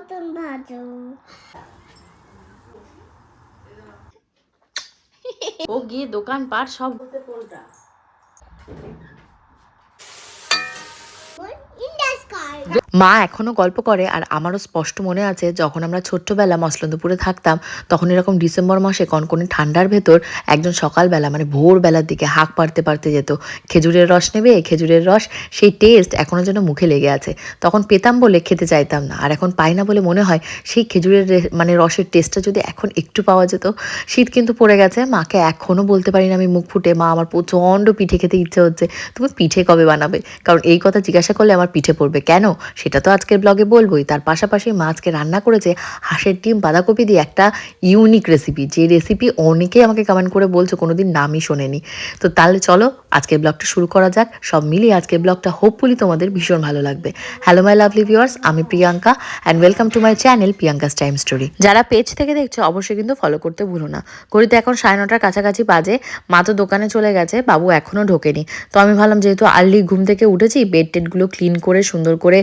মতন ভাজো ও গিয়ে দোকান পাট সব ইন্ডাস কার মা এখনও গল্প করে আর আমারও স্পষ্ট মনে আছে, যখন আমরা ছোট্টবেলা মসলন্দপুরে থাকতাম, তখন এরকম ডিসেম্বর মাসে কনকনে ঠান্ডার ভেতর একজন সকালবেলা মানে ভোরবেলার দিকে হাঁক পারতে পারতে যেত। খেজুরের রস নেবে খেজুরের রস, সেই টেস্ট এখনও যেন মুখে লেগে আছে। তখন পেতাম বলে খেতে চাইতাম না, আর এখন পাই না বলে মনে হয় সেই খেজুরের মানে রসের টেস্টটা যদি এখন একটু পাওয়া যেত, শীত কিন্তু পড়ে গেছে। মাকে এখনও বলতে পারি না আমি মুখ ফুটে, মা, আমার প্রচণ্ড পিঠে খেতে ইচ্ছে হচ্ছে, তুমি পিঠে কবে বানাবে? কারণ এই কথা জিজ্ঞাসা করলে আমার পিঠে পড়বে। কেন? সেটা তো আজকের ব্লগে বলবোই। তার পাশাপাশি মা আজকে রান্না করেছে হাঁসের ডিম, বাঁধাকপি দিয়ে একটা ইউনিক রেসিপি যে রেসিপি অনেকেই আমাকে কমেন্ট করে বলছো, কোনোদিন নামই শোনেনি। তো তাহলে চলো, আজকের ব্লগটা শুরু করা যাক। সব মিলিয়ে আজকের ব্লগটা হোপফুলি তোমাদের ভীষণ ভালো লাগবে। হ্যালো মাই লাভলি ভিউয়ার্স আমি Priyanka and welcome to my channel Priyanka's time story যারা পেজ থেকে দেখছ, অবশ্যই কিন্তু ফলো করতে ভুলো না। ঘড়িতে এখন সাড়ে নটার কাছাকাছি বাজে, মা তো দোকানে চলে গেছে, বাবু এখনও ঢোকেনি। তো আমি ভাবলাম, যেহেতু আর্লি ঘুম থেকে উঠেছি বেড টেডগুলো ক্লিন করে, সুন্দর করে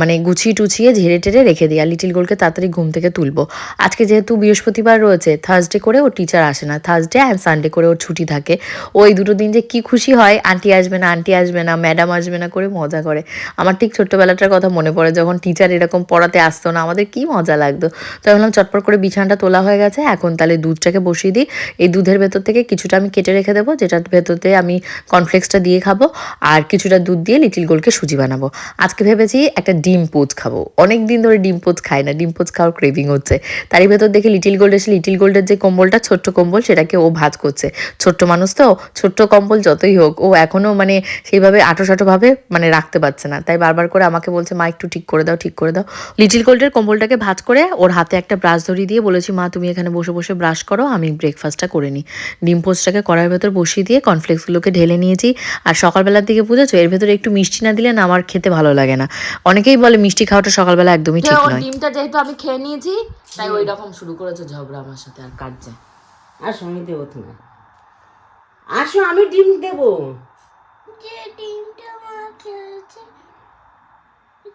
মানে গুছিয়ে টুছিয়ে ঝেড়ে টেড়ে রেখে দিই। আর লিটিল গোলকে তাড়াতাড়ি ঘুম থেকে তুলবো। আজকে যেহেতু বৃহস্পতিবার রয়েছে থার্সডে করে ও টিচার আসে না। থার্সডে অ্যান্ড সানডে করে ওর ছুটি থাকে। ওই দুটো দিন যে কি খুশি হয় আন্টি আসবে না আন্টি আসবে না ম্যাডাম আসবে না করে মজা করে। আমার ঠিক ছোট্টবেলাটার কথা মনে পড়ে যখন টিচার এরকম পড়াতে আসতো না, আমাদের কি মজা লাগতো। তো ভাবলাম, চটপট করে বিছানাটা তোলা হয়ে গেছে, এখন তাহলে দুধটাকে বসিয়ে দিই। এই দুধের ভেতর থেকে কিছুটা আমি কেটে রেখে দেবো যেটার ভেতরতে আমি কর্নফ্লেক্সটা দিয়ে খাব, আর কিছুটা দুধ দিয়ে লিটিল গোলকে সুজি বানাবো। আজকে ভেবেছি একটা ডিম পোচ খাব। অনেক দিন ধরে ডিম পোচ খাই না, ডিম পোচ খাওয়ার ক্রেভিং হচ্ছে। তারই ভেতর দেখে লিটিল গোল্ড এসে লিটিল গোল্ডের যে কম্বলটা, ছোট্ট কম্বল, সেটাকে ও ভাজ করছে। ছোট্ট মানুষ তো, ছোট্ট কম্বল যতই হোক, ও এখনও মানে সেইভাবে আটো ভাবে মানে রাখতে পারছে না। তাই বারবার করে আমাকে বলছে, মা, একটু ঠিক করে দাও, ঠিক করে দাও। লিটিল গোল্ডের কম্বলটাকে ভাজ করে ওর হাতে একটা ব্রাশ ধরিয়ে দিয়ে বলেছি, মা, তুমি এখানে বসে বসে ব্রাশ করো, আমি ব্রেকফাস্টটা করে নিই। ডিম পোস্টটাকে কড়াইয়ের ভেতর বসিয়ে দিয়ে কর্নফ্লেক্সগুলোকে ঢেলে নিয়েছি। আর সকালবেলার দিকে বুঝেছ এর ভেতরে একটু মিষ্টি না দিলে না আমার খেতে ভালো লাগে না। অনেকেই বলে মিষ্টি খাওয়াটা সকালবেলা একদমই ঠিক নয়। ডিমটা যেহেতু আমি খেয়ে নিয়েছি তাই ওই রকম শুরু করেছে ঝগড়া আমার সাথে আর কাটছে আসো আমি দেবো তোমার আসো আমি ডিম দেবো। যে ডিমটা মা খেয়েছে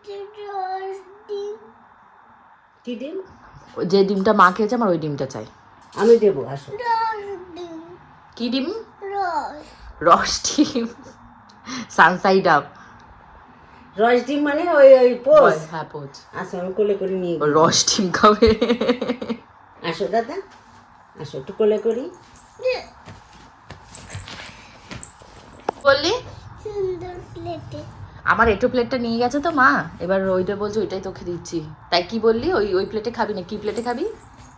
যে রস ডিম। কি ডিম? যে ডিমটা মা খেয়েছে আমার ওই ডিমটা চাই। আমি দেবো আসো। কি ডিম? রস। রস ডিম। Sunny side up. রস ডিম মানে ওই ওই পোস? হ্যাঁ পোচ। আসো আমি কোলে করে নিয়ে রস ডিম খাবে। আসো দাদা। আসো একটু কোলে করি। বললি? আমার একটু প্লেটটা নিয়ে গেছে তো মা। এবার ওইটা বলছে ওইটাই তোকে দিচ্ছি। তাই কি বললি? ওই ওই প্লেটে খাবি না? কি প্লেটে খাবি?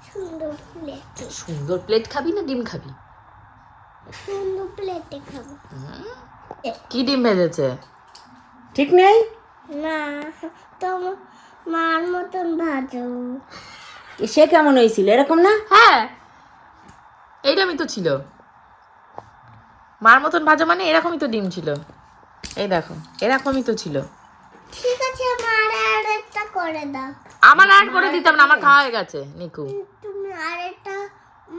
সুন্দর প্লেটে। সুন্দর প্লেট খাবি না ডিম খাবি? সুন্দর প্লেটে খাব। কি ডিম ভেজেছে? ঠিক নেই? না তোমার মার মতন ভাজো সে কেমন হয়েছিল? এরকম না? হ্যাঁ এইরকমই তো ছিল। মার মতন ভাজা মানে এরকমই তো ডিম ছিল। এই দেখো এরকমই তো ছিল। ঠিক আছে আমার আর একটা করে দাও। আমার আর করে দিতাম না আমার খাওয়া হয়ে গেছে নিকু। তুমি আরেকটা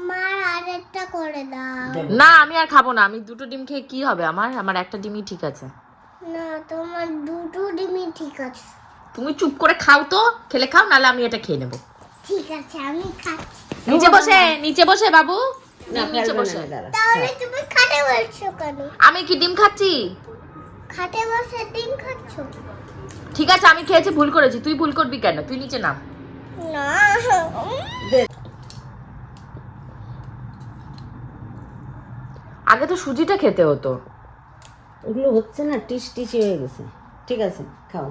মার আরেকটা করে দাও। না আমি আর খাব না আমি দুটো ডিম খেয়ে কি হবে? আমার আমার একটা ডিমই ঠিক আছে। না তোমার দুটো ডিমই ঠিক আছে। তুমি চুপ করে খাও তো খেলে খাও নাহলে আমি এটা খেয়ে নেব। ঠিক আছে আমি খাচ্ছি। নিচে বসে নিচে বসে বাবু। নিচে বসে। তাহলে তুমি খাটে বসছো কেন? আমি কি ডিম খাচ্ছি? খাটে বসে ডিম খাচ্ছ? ঠিক আছে আমি খেয়েছি ভুল করেছি। তুই ভুল করবি কেন? তুই নিচে নাম। না। আগে তো সুজিটা খেতে হতো। ওগুলো হচ্ছে না টিস টিস হয়ে গেছে। ঠিক আছে খাও।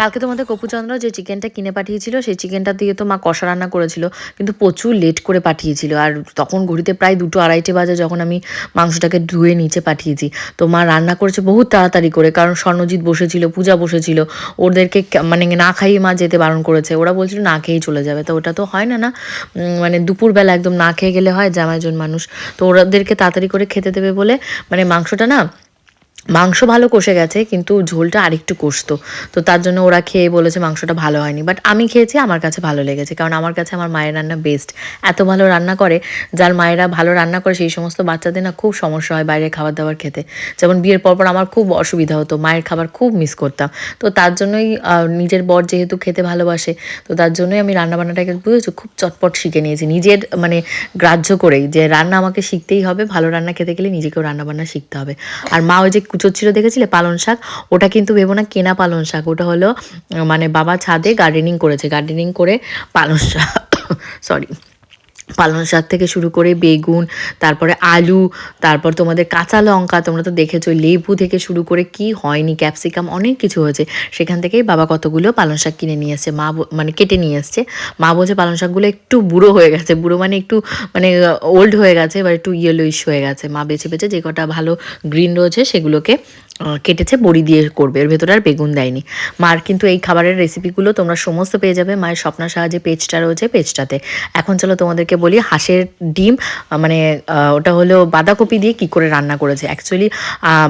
কালকে তোমাদের কপুচন্দ্র যে চিকেনটা কিনে পাঠিয়েছিল, সেই চিকেনটা দিয়ে তো মা কষা রান্না করেছিল, কিন্তু প্রচুর লেট করে পাঠিয়েছিল। আর তখন ঘড়িতে প্রায় দুটো আড়াইটে বাজে যখন আমি মাংসটাকে ধুয়ে নিচে পাঠিয়েছি। তো মা রান্না করেছে বহুত তাড়াতাড়ি করে, কারণ স্বর্ণজিৎ বসেছিল, পূজা বসেছিল, ওদেরকে মানে না খাইয়ে মা যেতে বারণ করেছে। ওরা বলছিল না খেয়েই চলে যাবে। তো ওটা তো হয় না না মানে দুপুরবেলা একদম না খেয়ে গেলে হয় জামাইজন মানুষ। তো ওদেরকে তাড়াতাড়ি করে খেতে দেবে বলে মানে মাংসটা না মাংস ভালো কষে গেছে, কিন্তু ঝোলটা আরেকটু কষতো। তো তার জন্য ওরা খেয়ে বলেছে মাংসটা ভালো হয়নি। বাট আমি খেয়েছি, আমার কাছে ভালো লেগেছে। কারণ আমার কাছে আমার মায়ের রান্না বেস্ট এত ভালো রান্না করে, যার মায়েরা ভালো রান্না করে, সেই সমস্ত বাচ্চাদের না খুব সমস্যা হয় বাইরের খাবার দাবার খেতে। যেমন বিয়ের পর পর আমার খুব অসুবিধা হতো, মায়ের খাবার খুব মিস করতাম। তো তার জন্যই নিজের বর যেহেতু খেতে ভালোবাসে, তো তার জন্যই আমি রান্না বান্নাটাকে বুঝেছ, খুব চটপট শিখে নিয়েছি। নিজের মানে গ্রাহ্য করেই যে রান্না আমাকে শিখতেই হবে, ভালো রান্না খেতে গেলে নিজেকেও রান্নাবান্না শিখতে হবে। আর মা ওই যে ছিল দেখেছিলে? পালন শাক? ওটা কিন্তু ভেবো না কেনা পালন শাক। ওটা হলো মানে বাবা ছাদে গার্ডেনিং করেছে। গার্ডেনিং করে পালন শাক। সরি পালং শাক থেকে শুরু করে বেগুন, তারপরে আলু, তারপর তোমাদের কাঁচা লঙ্কা, তোমরা তো দেখেছ লেবু থেকে শুরু করে কি হয়নি, ক্যাপসিকাম অনেক কিছু হয়েছে। সেখান থেকেই বাবা কতগুলো পালং শাক কিনে নিয়ে এসছে মা মানে কেটে নিয়ে এসছে মা বলছে পালং শাকগুলো একটু বুড়ো হয়ে গেছে, বুড়ো মানে একটু মানে ওল্ড হয়ে গেছে এবার একটু ইয়েলোইশ হয়ে গেছে। মা বেছে বেছে যে কটা ভালো গ্রিন রয়েছে সেগুলোকে কেটেছে, বড়ি দিয়ে করবে। এর ভেতরে আর বেগুন দেয়নি। মার কিন্তু এই খাবারের রেসিপিগুলো তোমরা সমস্ত পেয়ে যাবে। মায়ের স্বপ্নার সাহায্যে পেজটা রয়েছে পেজটাতে। এখন চলো তোমাদেরকে বলি হাঁসের ডিম মানে ওটা হলো বাঁধাকপি দিয়ে কি করে রান্না করেছে। অ্যাকচুয়ালি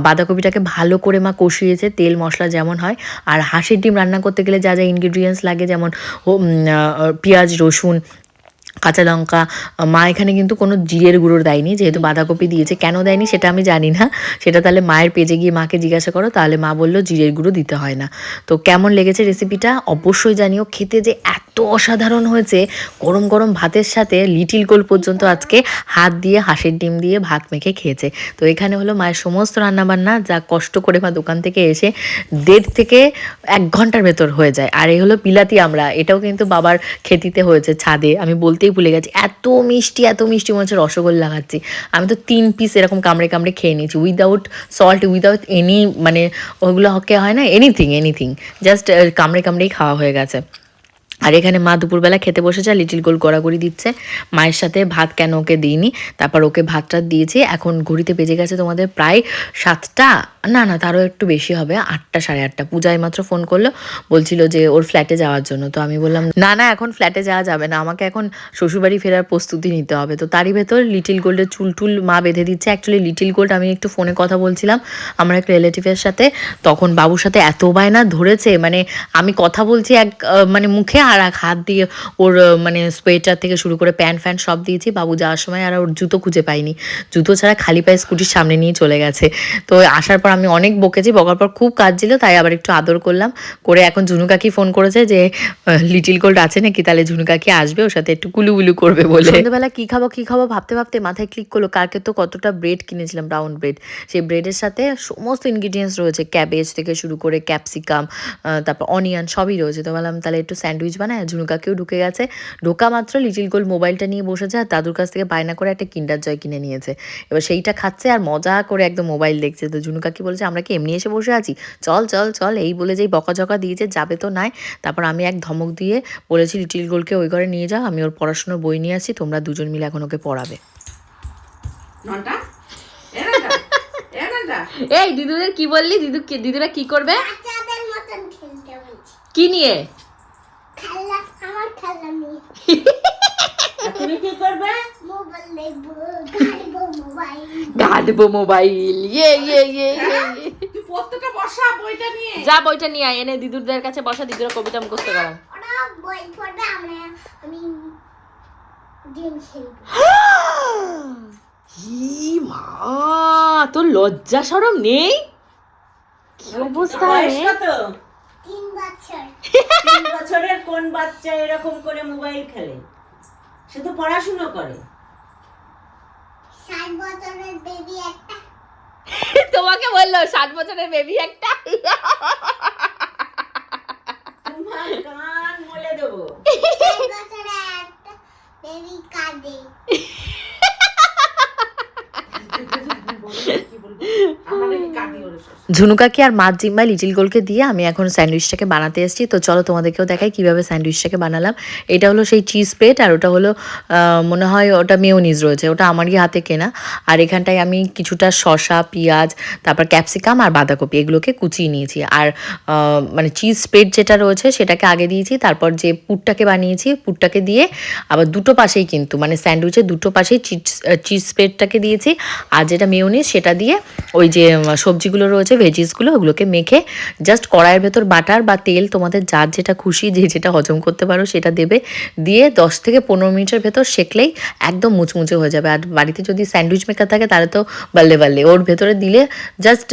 বাঁধাকপিটাকে ভালো করে মা কষিয়েছে, তেল, মশলা যেমন হয়। আর হাঁসের ডিম রান্না করতে গেলে যা যা ইনগ্রিডিয়েন্টস লাগে, যেমন পেঁয়াজ, রসুন কাঁচা লঙ্কা মা এখানে কিন্তু কোনো জিরের গুঁড়ো দেয়নি যেহেতু বাঁধাকপি দিয়েছে। কেন দেয়নি সেটা আমি জানি না। সেটা তাহলে মায়ের পেজে গিয়ে মাকে জিজ্ঞাসা করো তাহলে মা বলল জিরের গুঁড়ো দিতে হয় না। তো কেমন লেগেছে রেসিপিটা অবশ্যই জানিও খেতে যে এত অসাধারণ হয়েছে গরম গরম ভাতের সাথে লিটিল গোল পর্যন্ত আজকে হাত দিয়ে হাঁসের ডিম দিয়ে ভাত মেখে খেয়েছে। তো এখানে হলো মায়ের সমস্ত রান্নাবান্না যা কষ্ট করে মা দোকান থেকে এসে দেড় থেকে এক ঘণ্টার ভেতর হয়ে যায়। আর এই হলো বিলাতি আমরা এটাও কিন্তু বাবার খেতিতে হয়েছে ছাদে। আমি বলতেই ভুলে গেছি। এত মিষ্টি এত মিষ্টি মনে হচ্ছে রসগোল্লা খাচ্ছি। আমি তো তিন পিস এরকম কামড়ে কামড়ে খেয়ে নিয়েছি। উইদাউট সল্ট উইদাউট এনি মানে ওগুলো হকে হয় না এনিথিং এনিথিং জাস্ট কামড়ে কামড়েই খাওয়া হয়ে গেছে। আর এখানে মা দুপুরবেলা খেতে বসেছে লিটিল গোল গড়াগড়ি দিচ্ছে। মায়ের সাথে ভাত কেন ওকে দিইনি? তারপর ওকে ভাতটা দিয়েছি। এখন ঘড়িতে বেজে গেছে তোমাদের প্রায় সাতটা। না না, তারও একটু বেশি হবে, আটটা, সাড়ে আটটা। পূজায় মাত্র ফোন করল, বলছিল যে ওর ফ্ল্যাটে যাওয়ার জন্য। তো আমি বললাম, না না, এখন ফ্ল্যাটে যাওয়া যাবে না। আমাকে এখন শ্বশুরবাড়ি ফেরার প্রস্তুতি নিতে হবে। তো তারই ভেতর লিটিল গোল্ডের চুল টুল মা বেঁধে দিচ্ছে। অ্যাকচুয়ালি লিটিল গোল্ড, আমি একটু ফোনে কথা বলছিলাম আমার এক রিলেটিভের সাথে। তখন বাবুর সাথে এত বায়না ধরেছে মানে আমি কথা বলছি এক মানে মুখে আর এক হাত দিয়ে ওর মানে সোয়েটার থেকে শুরু করে প্যান্ট ফ্যান্ট সব দিয়েছি। বাবু যাওয়ার সময় আর ওর জুতো খুঁজে পাইনি। জুতো ছাড়া খালি পায়ে স্কুটির সামনে নিয়ে চলে গেছে। তো আসার পর আমি অনেক বকেছি, বকার পর খুব কাজ ছিল তাই আবার একটু আদর করলাম। করে এখন ঝুনু কাকি ফোন করেছে যে লিটিল গোল্ড আছে নাকি? তাহলে ঝুনু কাকি আসবে, ওর সাথে একটু কুলুবুলু করবে বলে। সন্ধ্যেবেলা কী খাব, কি খাব ভাবতে ভাবতে মাথায় ক্লিক করল, কালকে তো কতটা ব্রেড কিনেছিলাম ব্রাউন ব্রেড সেই ব্রেডের সাথে সমস্ত ইনগ্রিডিয়েন্টস রয়েছে ক্যাবেজ থেকে শুরু করে ক্যাপসিকাম তারপর অনিয়ন সবই রয়েছে। তো বললাম, তাহলে একটু স্যান্ডউইচ বানায় ঝুনুকাকেও ঢুকে গেছে। ঢোকা মাত্র লিটিল গোল মোবাইলটা নিয়ে বসেছে আর দাদুর কাছ থেকে বায়না করে একটা কিন্ডার জয় কিনে নিয়েছে। এবার সেইটা খাচ্ছে আর মজা করে একদম মোবাইল দেখছে। তো ঝুনু কাকি বলেছে আমরা কি এমনি এসে বসে আছি? চল চল চল। এই বলে যেই বকাঝকা দিয়েছে যাবে তো নাই। তারপর আমি এক ধমক দিয়ে বলেছি লিটিল গোলকে ওই ঘরে নিয়ে যাও আমি ওর পড়াশোনার বই নিয়ে আসি তোমরা দুজন মিলে এখন ওকে পড়াবে। এই দিদুদের কি বললি? দিদু দিদুরা কি করবে? বাচ্চাদের মতন খেলতে বলছি। কি নিয়ে? তুমি কি করবে? মোবাইল দেখব ঘাটবো মোবাইল ঘাটবো মোবাইল ইয়ে ইয়ে তুই পড়তেটা বসা বইটা নিয়ে। যা বইটা নিয়ে আয় এনে দিদুরদের কাছে বসা দিদুরা কবিতা মুখস্থ করা। ওরা বই পড়বে আমরা আমি গেম খেলব। ই মা তোর লজ্জা সরম নেই? কি অবস্থা রে? তিন বছর। তিন বছরের কোন বাচ্চা এরকম করে মোবাইল খেলে? সে তো পড়াশুনো করে। ষাট বছরের বেবি একটা। তোমাকে বলল ষাট বছরের বেবি একটা? কান মলে দেবো। ষাট বছরের একটা বেবি কাঁদে। কি বলব? আমরা নাকি কাঁদি ওর ঝুনুকাকে আর মাছ জিম্বাই লিটিল গোলকে দিয়ে আমি এখন স্যান্ডউইচটাকে বানাতে এসেছি। তো চলো তোমাদেরকেও দেখাই কীভাবে স্যান্ডউইচটাকে বানালাম। এটা হলো সেই চিজ প্লেট আর ওটা হলো মনে হয় ওটা মেয়োনিজ রয়েছে। ওটা আমারই হাতে কেনা। আর এখানটায় আমি কিছুটা শসা, পেঁয়াজ, তারপর ক্যাপসিকাম আর বাঁধাকপি এগুলোকে কুচিয়ে নিয়েছি। আর মানে চিজ স্প্রেড যেটা রয়েছে সেটাকে আগে দিয়েছি, তারপর যে পুরটাকে বানিয়েছি, পুরটাকে দিয়ে আবার দুটো পাশেই কিন্তু মানে স্যান্ডউইচের দুটো পাশেই চিজ চিজ স্প্রেডটাকে দিয়েছি। আর যেটা মেয়োনিজ সেটা দিয়ে ওই যে সবজিগুলো রয়েছে ভেজিসগুলো ওগুলোকে মেখে জাস্ট কড়াইয়ের ভেতর বাটার বা তেল তোমাদের যার যেটা খুশি যে যেটা হজম করতে পারো সেটা দেবে। দিয়ে দশ থেকে পনেরো মিনিটের ভেতর শেখলেই একদম মুচমুচে হয়ে যাবে। আর বাড়িতে যদি স্যান্ডউইচ মেকার থাকে তাহলে তো বাল্লে বাল্লে। ওর ভেতরে দিলে জাস্ট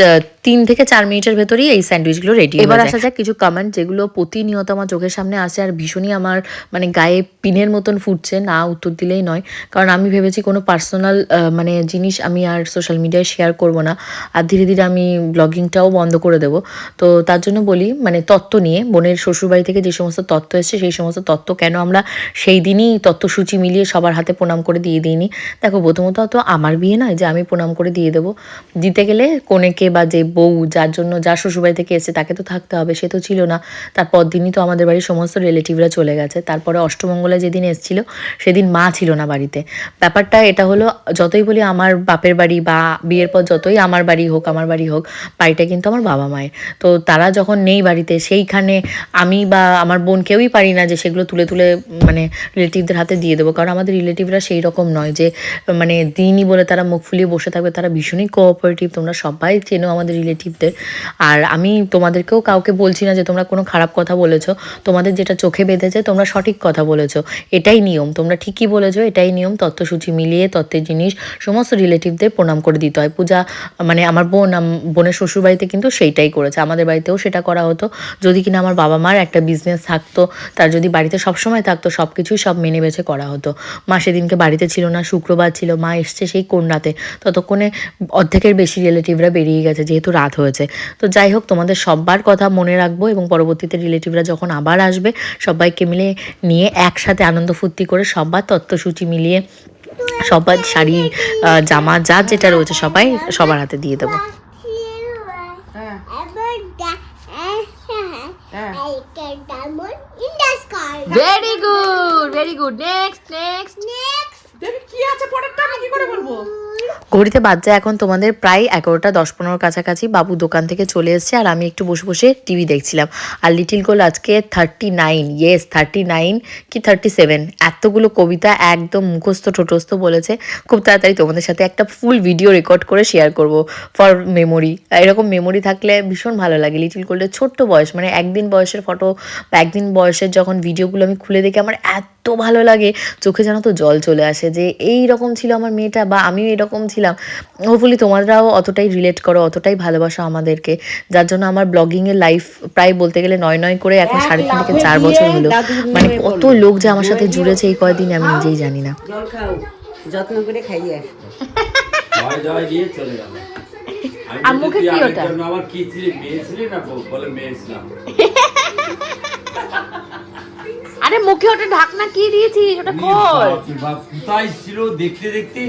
তিন থেকে চার মিনিটের ভেতরেই এই স্যান্ডউইচগুলো রেডি এবার আসা যাক কিছু কমেন্ট যেগুলো প্রতিনিয়ত আমার চোখের সামনে আসে আর ভীষণই আমার মানে গায়ে পিনের মতন ফুটছে না উত্তর দিলেই নয়। কারণ আমি ভেবেছি কোনো পার্সোনাল মানে জিনিস আমি আর সোশ্যাল মিডিয়ায় শেয়ার করব না। আর ধীরে ধীরে আমি ব্লগিংটাও বন্ধ করে দেবো। তো তার জন্য বলি মানে তত্ত্ব নিয়ে, বোনের শ্বশুরবাড়ি থেকে যে সমস্ত তত্ত্ব এসছে, সেই সমস্ত তত্ত্ব কেন আমরা সেই দিনই তত্ত্বসূচি মিলিয়ে সবার হাতে প্রণাম করে দিয়ে দিইনি? দেখো, প্রথমত তো আমার বিয়ে নয় যে আমি প্রণাম করে দিয়ে দেবো। দিতে গেলে কোনেকে বা যে বউ, যার জন্য যার শ্বশুরবাড়ি থেকে এসেছে, তাকে তো থাকতে হবে, সে তো ছিল না। তারপর দিনই তো আমাদের বাড়ির সমস্ত রিলেটিভরা চলে গেছে। তারপরে অষ্টমঙ্গলা যেদিন এসেছিল, সেদিন মা ছিল না বাড়িতে। ব্যাপারটা এটা হলো, যতই বলি আমার বাপের বাড়ি বা বিয়ের পর যতই আমার বাড়ি হোক, আমার বাড়ি হোক, বাড়িটা কিন্তু আমার বাবা মায়ের। তো তারা যখন নেই বাড়িতে, সেইখানে আমি বা আমার বোন কেউই পারি না যে সেগুলো তুলে তুলে মানে রিলেটিভদের হাতে দিয়ে দেবো। কারণ আমাদের রিলেটিভরা সেই রকম নয় যে মানে দিনই বলে তারা মুখ ফুলিয়ে বসে থাকবে, তারা ভীষণই কোঅপারেটিভ তোমরা সবাই চেনো আমাদের রিলেটিভদের আর আমি তোমাদেরকেও কাউকে বলছি না যে তোমরা কোনো খারাপ কথা বলেছ, তোমাদের যেটা চোখে বেঁধেছে তোমরা সঠিক কথা বলেছ। এটাই নিয়ম, তোমরা ঠিকই বলেছ, এটাই নিয়ম তত্ত্বসূচি মিলিয়ে তত্ত্বের জিনিস সমস্ত রিলেটিভদের প্রণাম করে দিতে হয়। পূজা মানে আমার বোন বোনের শ্বশুর বাড়িতে কিন্তু সেইটাই করেছে। আমাদের বাড়িতেও সেটা করা হতো। যদি কিনা আমার বাবা মার একটা বিজনেস থাকতো, তার যদি বাড়িতে সবসময় থাকতো সব কিছুই সব মেনে বেছে করা হতো। মা সেদিনকে বাড়িতে ছিল না, শুক্রবার ছিল, মা এসছে সেই কোন রাতে। ততক্ষণে অর্ধেকের বেশি রিলেটিভরা বেরিয়ে গেছে, যেহেতু রাত হয়েছে। তো যাই হোক, তোমাদের সবার কথা মনে রাখব এবং পরবর্তীতে রিলেটিভরা যখন আবার আসবে, সবাইকে মিলে নিয়ে একসাথে আনন্দ ফুর্তি করে সবার তত্ত্বসূচি মিলিয়ে সবার শাড়ি জামা যা যেটা রয়েছে সবাই সবার হাতে দিয়ে দেবো. Very good very good next next next কি আছে পরেরটা? আমি কি করে বলব? ঘড়িতে বাজছে এখন তোমাদের প্রায় এগারোটা, দশ পনেরো কাছাকাছি বাবু দোকান থেকে চলে এসেছে আর আমি একটু বসে বসে টিভি দেখছিলাম। আর লিটিল গোল আজকে thirty nine yes thirty nine কি থার্টি সেভেন এতগুলো কবিতা একদম মুখস্থ, ঠোঁটস্থ বলেছে। খুব তাড়াতাড়ি তোমাদের সাথে একটা ফুল ভিডিও রেকর্ড করে শেয়ার করব ফর মেমোরি এরকম মেমোরি থাকলে ভীষণ ভালো লাগে। লিটিল গোল্ডের ছোট্ট বয়স মানে একদিন বয়সের ফটো বা একদিন বয়সের যখন ভিডিওগুলো আমি খুলে দেখি, আমার এত ভালো লাগে। চোখে যেন তো জল চলে আসে যে এই রকম ছিল আমার মেয়েটা বা আমিও এরকম ছিলাম। হোপফুলি তোমরাও অতটাই রিলেট করো অতটাই ভালোবাসো আমাদেরকে। যার জন্য আমার ব্লগিংয়ের লাইফ প্রায় বলতে গেলে নয় নয় করে এখন সাড়ে তিন থেকে চার বছর হলো। মানে কত লোক যে আমার সাথে জুড়েছে এই কয়দিনে আমি নিজেই জানি না। যত্ন করে খাইয়ে আসব জয় জয় দিয়ে চলে গেল। আমি আর মুখে কি ওটা? আমার কি ছিলি মেয়ে ছিলি না বলে মেয়ে ছিলাম। আরে মুখে ওটা ঢাকনা কি দিয়েছিস? ওটা খোল। কোথায় ছিল দেখতে দেখতে?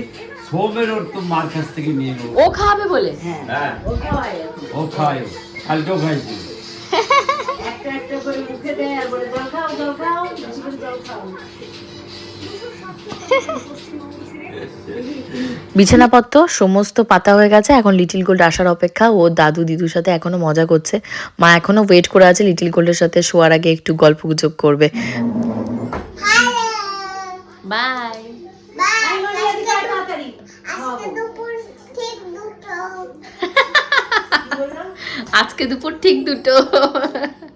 সোমের ওর তো মার কাছ থেকে নিয়ে নেব ও খাবে বলে? হ্যাঁ। ও খায়। ও খায়। কালকেও খাইছিল একটা একটা করে মুখে দেয় আর বলে জল খাও জল খাও বেশি করে জল খাও। বিছানাপত্র সমস্ত পাতা হয়ে গেছে এখন লিটিল গোল্ড আসার অপেক্ষা। ও দাদু দিদুর সাথে এখনও মজা করছে। মা এখনও ওয়েট করে আছে লিটিল গোল্ডের সাথে শোয়ার আগে একটু গল্প গুজব করবে। বাই আজকে দুপুর ঠিক দুটো।